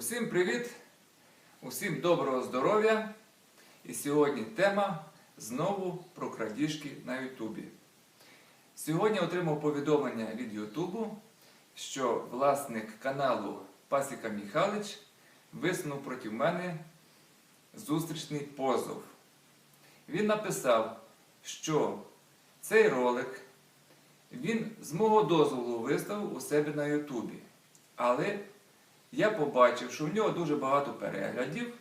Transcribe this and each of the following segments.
Усім привіт! Усім доброго здоров'я! І сьогодні тема знову про крадіжки на Ютубі. Сьогодні отримав повідомлення від Ютубу, що власник каналу Пасіка Міхалич висунув проти мене зустрічний позов. Він написав, що цей ролик він з мого дозволу виставив у себе на Ютубі. Але я побачив, що в нього дуже багато переглядів,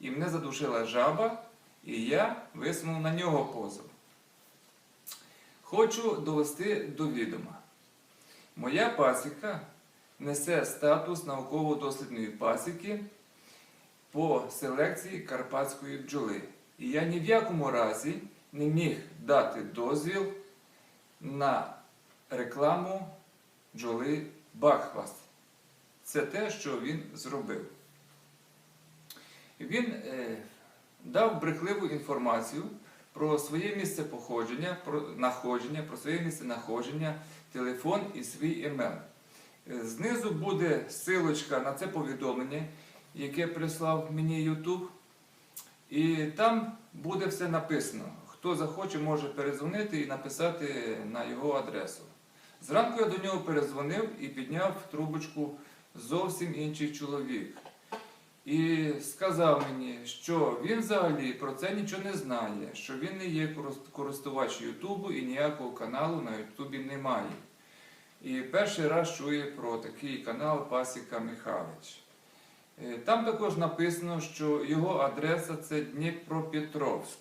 і мене задушила жаба, і я висунув на нього позов. Хочу довести до відома. Моя пасіка несе статус науково-дослідної пасіки по селекції карпатської бджоли. І я ні в якому разі не міг дати дозвіл на рекламу бджоли Бахваст. Це те, що він зробив. Він е, дав брехливу інформацію про своє місце походження, про находження, про своє місце находження, телефон і свій емейл. Е, Знизу буде силочка на це повідомлення, яке прислав мені YouTube. І там буде все написано. Хто захоче, може перезвонити і написати на його адресу. Зранку я до нього перезвонив і підняв трубочку зовсім інший чоловік. І сказав мені, що він взагалі про це нічого не знає, що він не є користувач Ютубу і ніякого каналу на Ютубі немає. І перший раз чує про такий канал Пасіка Михайлович. Е, Там також написано, що його адреса це Дніпропетровськ.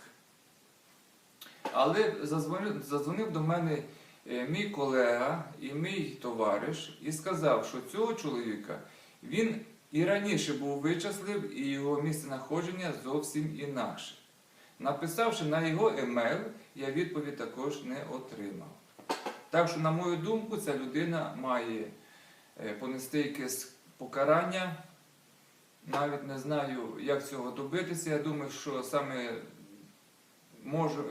Але зазвонив, до мене мій колега і мій товариш і сказав, що цього чоловіка він і раніше був вичаслив, і його місце знаходження зовсім інакше. Написавши на його емейл, я відповідь також не отримав. Так що, на мою думку, ця людина має е, понести якесь покарання. Навіть не знаю, як цього добитися. Я думаю, що саме,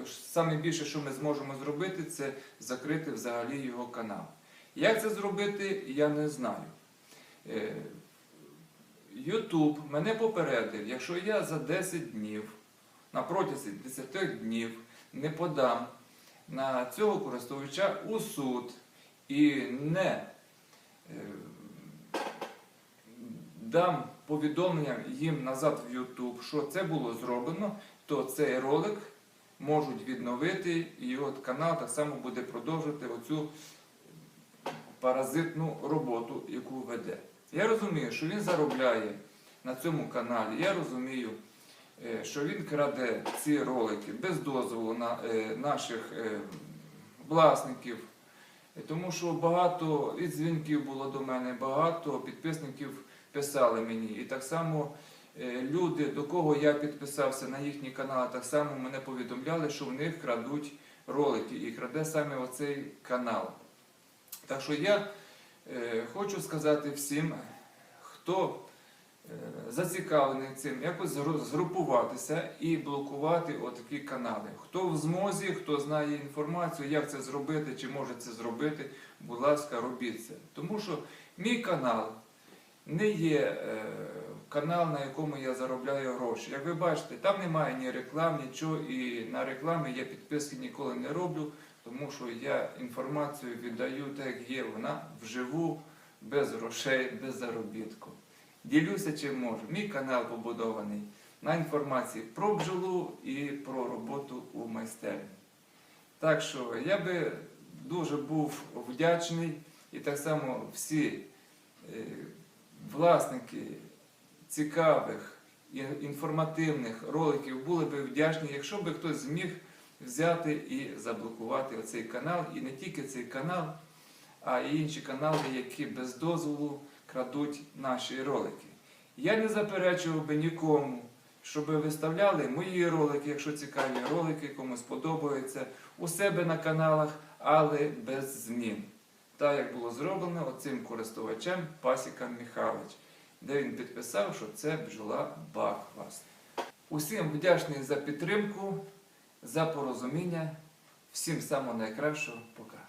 саме більше, що ми зможемо зробити, це закрити взагалі його канал. Як це зробити, я не знаю. Е, Ютуб мене попередив, якщо я за 10 днів, на протязі 10 днів не подам на цього користувача у суд і не е, дам повідомлення їм назад в YouTube, що це було зроблено, то цей ролик можуть відновити і його канал так само буде продовжувати оцю паразитну роботу, яку веде. Я розумію, що він заробляє на цьому каналі. Я розумію, е, що він краде ці ролики без дозволу на е, наших е, власників. Тому що багато і дзвінків було до мене, багато підписників писали мені. І так само люди, до кого я підписався на їхні канали, так само мене повідомляли, що в них крадуть ролики і краде саме оцей канал. Так що я е, хочу сказати всім, хто е, зацікавлений цим, якось згру- згрупуватися і блокувати отакі канали. Хто в змозі, хто знає інформацію, як це зробити, чи може це зробити, будь ласка, робіть це. Тому що мій канал не є е, канал, на якому я заробляю гроші. Як ви бачите, там немає ні реклам, нічого, і на рекламі я підписки ніколи не роблю, тому що я інформацію віддаю так, як є вона вживу, без грошей, без заробітку. Ділюся чим можу. Мій канал побудований на інформації про бджолу і про роботу у майстерні. Так що я би дуже був вдячний і так само всі е, власники цікавих і інформативних роликів були би вдячні, якщо би хтось зміг взяти і заблокувати оцей канал, і не тільки цей канал, а й інші канали, які без дозволу крадуть наші ролики. Я не заперечував би нікому, щоб виставляли мої ролики, якщо цікаві ролики, комусь подобаються, у себе на каналах, але без змін. Так як було зроблено оцим користувачем Пасіка Михайлович, де він підписав, що це бджола Бахваст. Усім вдячний за підтримку, за порозуміння. Всім самого найкращого. Пока.